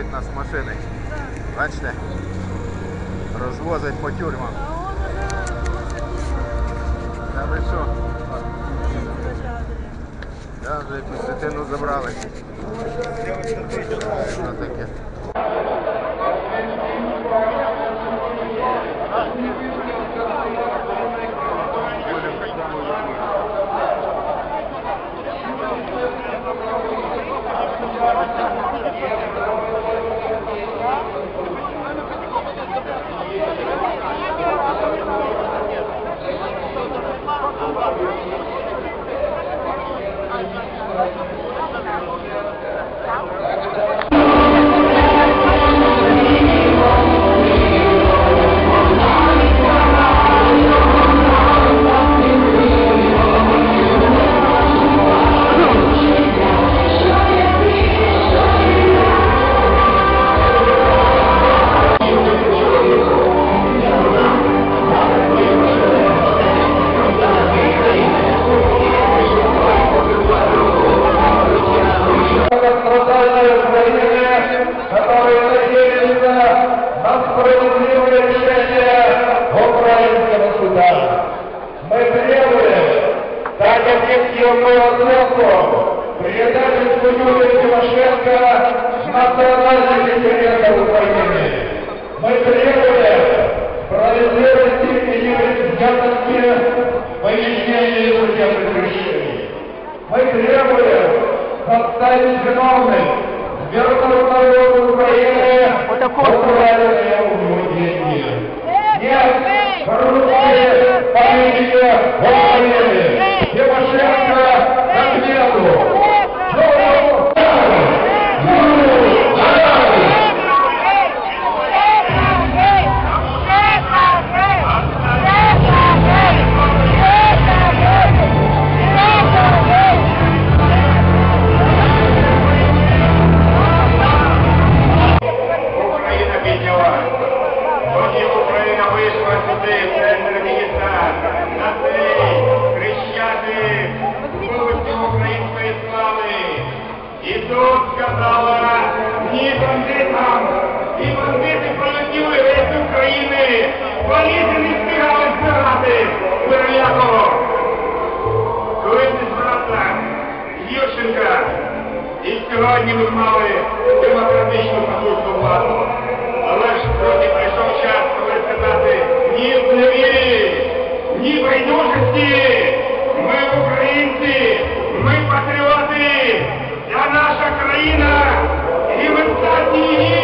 розвозить нас машини. Бачите? Розвозить по тюрмам. Та ви що? Навіть якусь дитину забрали. требуя пояснения и судебных Мы требуем заставить виновных верховного народу Украины украденные у деньги. Нет, русские фамилии, фамилии. байдужості. Ми українці, ми патріоти, Ця наша країна і ми статні.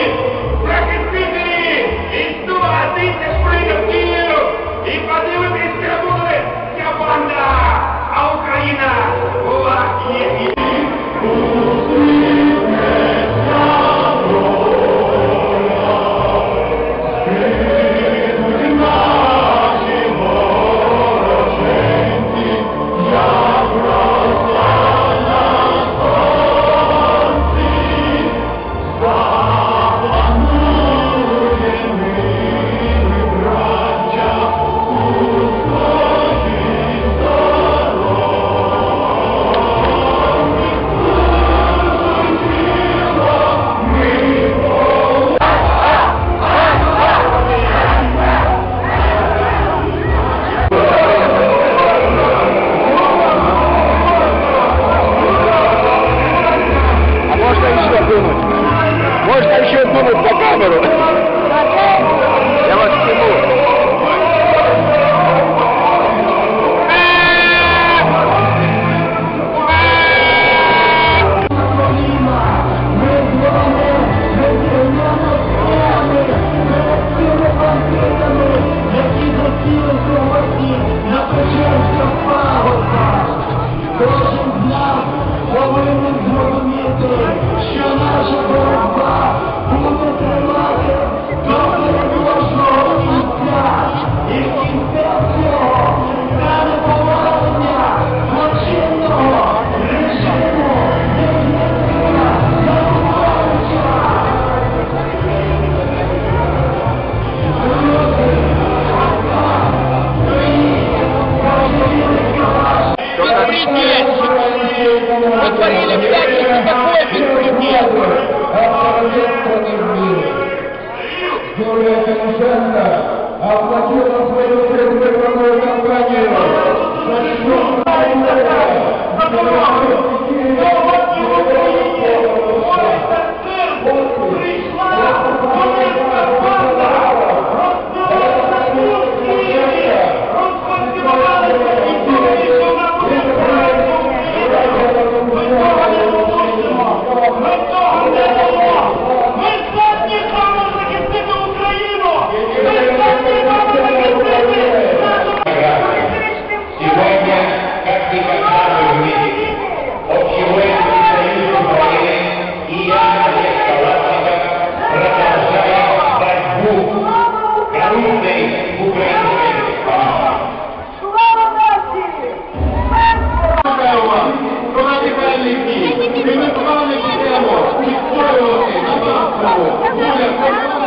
Радикальні. Ми не плани підемо відстоювати на Донському,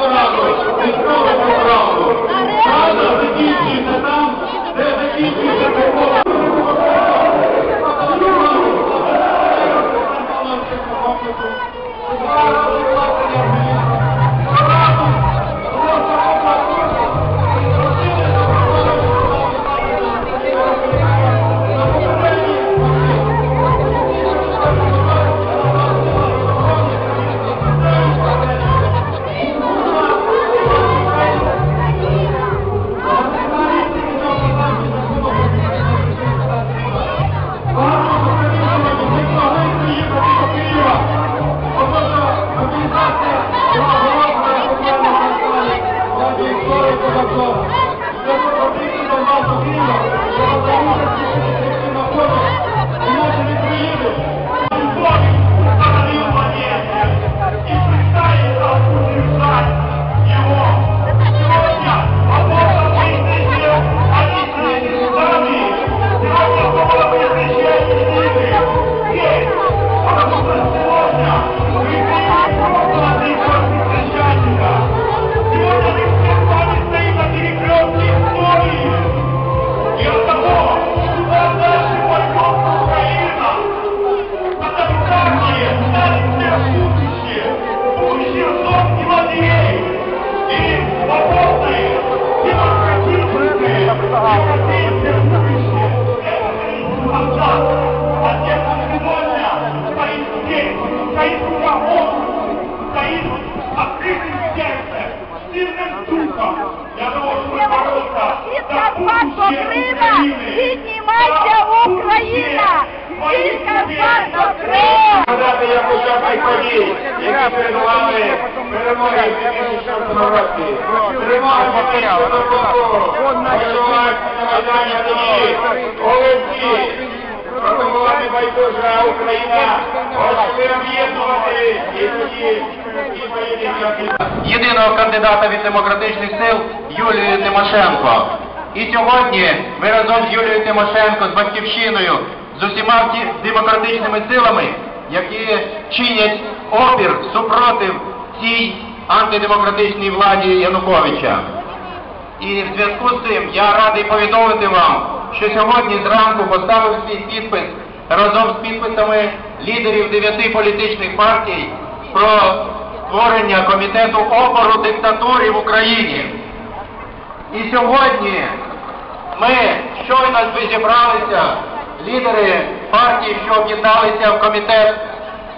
сильным духом, для того, чтобы бороться за будущее України. піднімайся Україна! Карпат до Крима! Згадати я хоча б і подій, які перед вами. перемоги в 2004 році. До боку, воювати на Майдані тоді, голубці, пропонувати байдужа Україна, ось об'єднувати єдиного кандидата від демократичних сил Юлію Тимошенко. І сьогодні ми разом з Юлією Тимошенко, з батьківщиною, з усіма демократичними силами, які чинять опір супротив цій антидемократичній владі Януковича. І в зв'язку з цим я радий повідомити вам, що сьогодні зранку поставив свій підпис разом з підписами лідерів дев'яти політичних партій про створення комітету опору диктатурі в Україні. І сьогодні ми щойно зібралися, лідери партій, що об'єдналися в комітет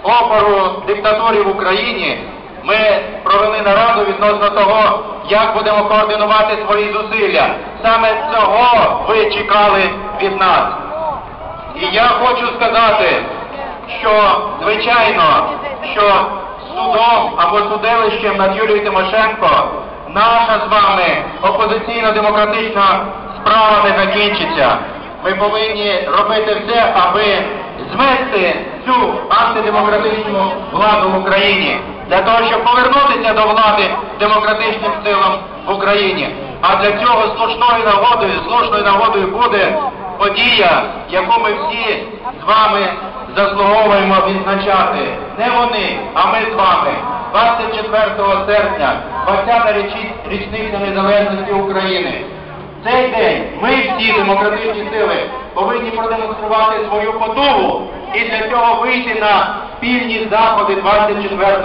опору диктатурі в Україні. Ми провели нараду відносно того, як будемо координувати свої зусилля. Саме цього ви чекали від нас. І я хочу сказати, що звичайно, що судом або судилищем над Юлією Тимошенко наша з вами опозиційно-демократична справа не закінчиться. Ми повинні робити все, аби змести цю антидемократичну владу в Україні для того, щоб повернутися до влади демократичним силам в Україні. А для цього слушною нагодою, слушною нагодою буде подія, яку ми всі з вами заслуговуємо відзначати. Не вони, а ми з вами. 24 серпня, 20-та річниця незалежності України. Цей день ми всі демократичні сили повинні продемонструвати свою потугу і для цього вийти на спільні заходи 24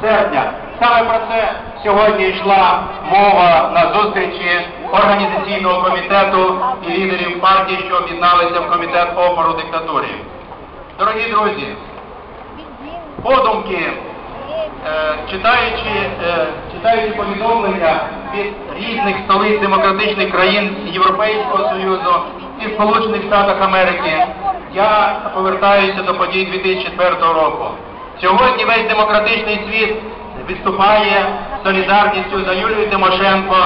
серпня. Саме про це сьогодні йшла мова на зустрічі організаційного комітету і лідерів партій, що об'єдналися в комітет опору диктатурі. Дорогі друзі, подумки, е, читаючи, е, читаючи повідомлення від різних столиць демократичних країн Європейського Союзу і Сполучених Штатах Америки, я повертаюся до подій 2004 року. Сьогодні весь демократичний світ виступає солідарністю за Юлією Тимошенко.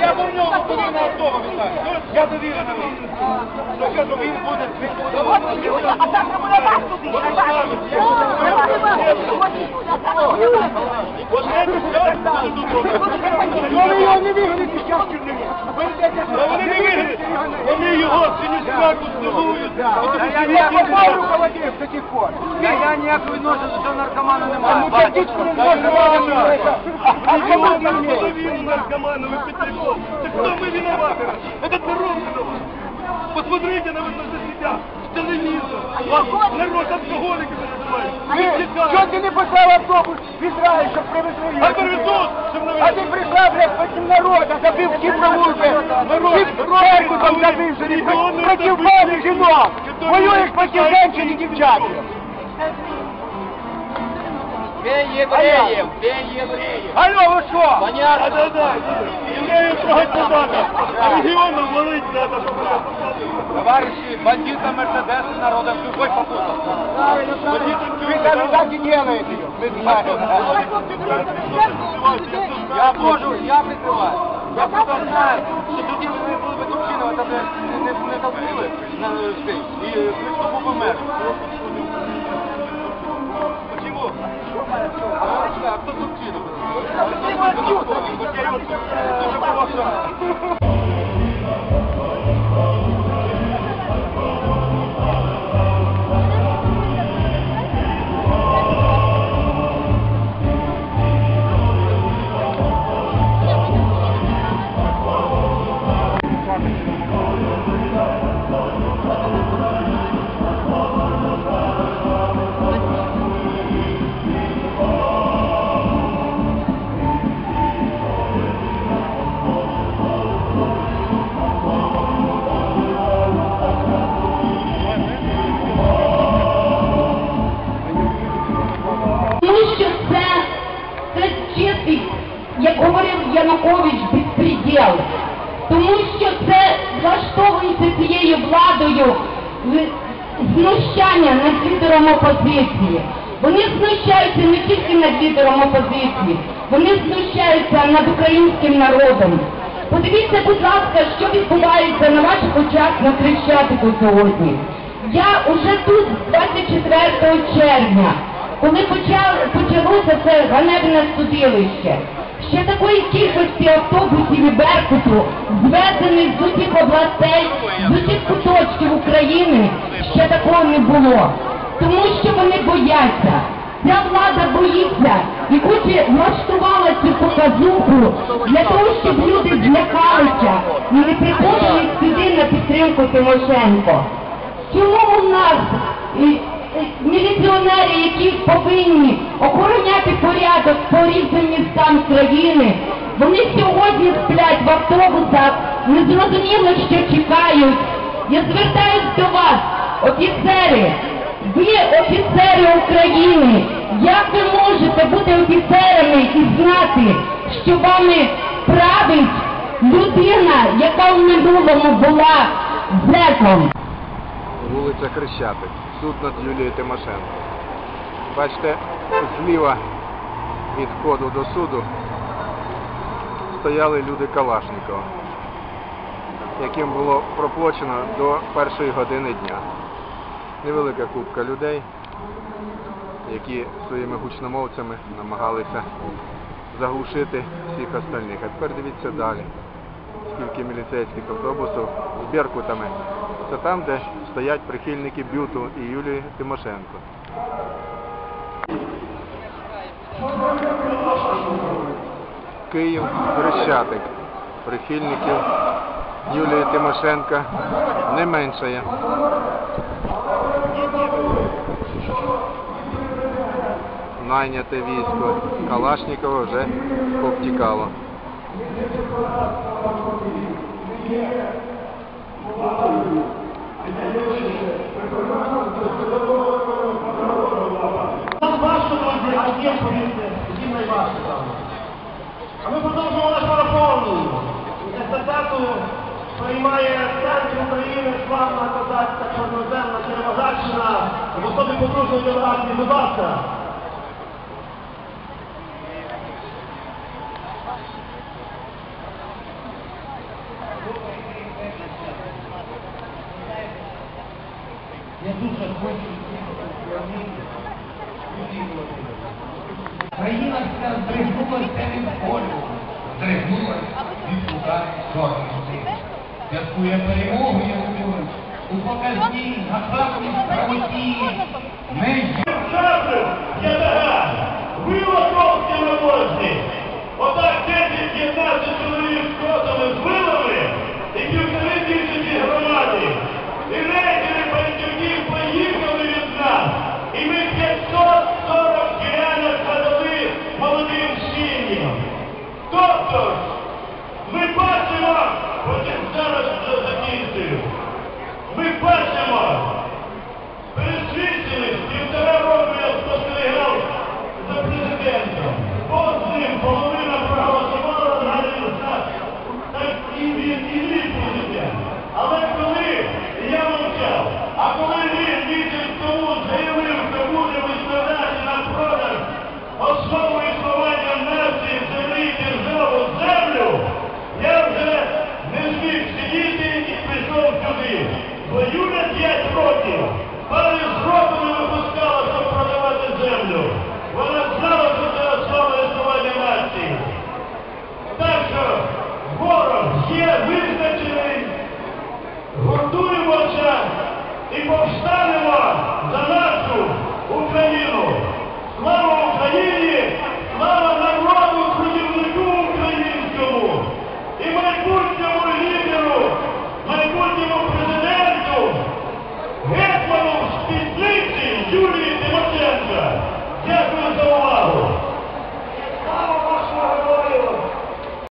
Я до нього довірена особа, Віталій. Я довірена вам. Ну що, ну він буде, він буде. А так буде вас туди, а так. От це все буде тут Вони його не вигнати зараз в Чернівці. Ви йдете Та вони не виграють. Вони його синюшняку здивують. Я не попав руководив до тих пор. Я ніякого відношення до наркомана не маю. Ну, кадичку не можна говорити. А А кому кому там нам є? половину наркоманов и Петряков? Так кто мы виноваты? Это народ виноват. Посмотрите на вас на себя, в телевизор. Народ алкоголіки называют. Ви, Що ти не послав автобус в Ізраїль, щоб привезли його? А привезуть, щоб не А ти прийшла, блядь, потім народу, забив всі провулки. Ти церкву там забив, ти проти бабі жінок. Воюєш проти женщин і дівчат. Євреїв, бей євреїв. Алло, ви що? Да, да, да. Евреев трогать не надо. А регионам валить надо. Товариші, бандитам Мерседес народом любой попутал. Ви там і так і делаєте. Ми знаємо. Я можу, я прикриваю. Я просто знаю, що тоді ви були Батьківщина, там не, не, не цей, і Христопу помер. Почему? А хто тут чином? кто тут Тому знущання над лідером опозиції. Вони знущаються не тільки над лідером опозиції, вони знущаються над українським народом. Подивіться, будь ласка, що відбувається на ваших очах на Хрещатику сьогодні. Я уже тут 24 червня коли почалося це ганебне судилище, ще такої кількості автобусів і Беркуту, звезених з усіх областей, з усіх куточків України, ще такого не було. Тому що вони бояться. Ця влада боїться і хоче влаштувала цю показуху для того, щоб люди злякалися і не приходили сюди на підтримку Тимошенко. Чому у нас міліціонери, які повинні охороняти порядок по різним містам країни, вони сьогодні сплять в автобусах, незрозуміло, що чекають. Я звертаюсь до вас, офіцери, ви офіцери України, як ви можете бути офіцерами і знати, що вами править людина, яка в минулому була зеком? вулиця Хрещатик, суд над Юлією Тимошенко. Бачите, зліва від входу до суду стояли люди Калашникова, яким було проплачено до першої години дня. Невелика купка людей, які своїми гучномовцями намагалися заглушити всіх остальних. А тепер дивіться далі. Скільки міліцейських автобусів з беркутами. Це там, де стоять прихильники Бюту і Юлії Тимошенко. Київ, Хрещатик. Прихильників Юлії Тимошенка не меншає. Найняте військо Калашникова вже повтікало. А ми продовжуємо наш марафон. Естафету приймає центр України, славна козацька чорноземна Червозаччина, в особі подружної делегації, будь ласка. Я дуже хочу Країна вся здригнулася від болю, здригнулася від ударів сил. Святкує перемогу яку у показній гасавній правоті. Ми Шаблю, ядага, ви лотовські навозні. Отак 10-15 чоловік з котами з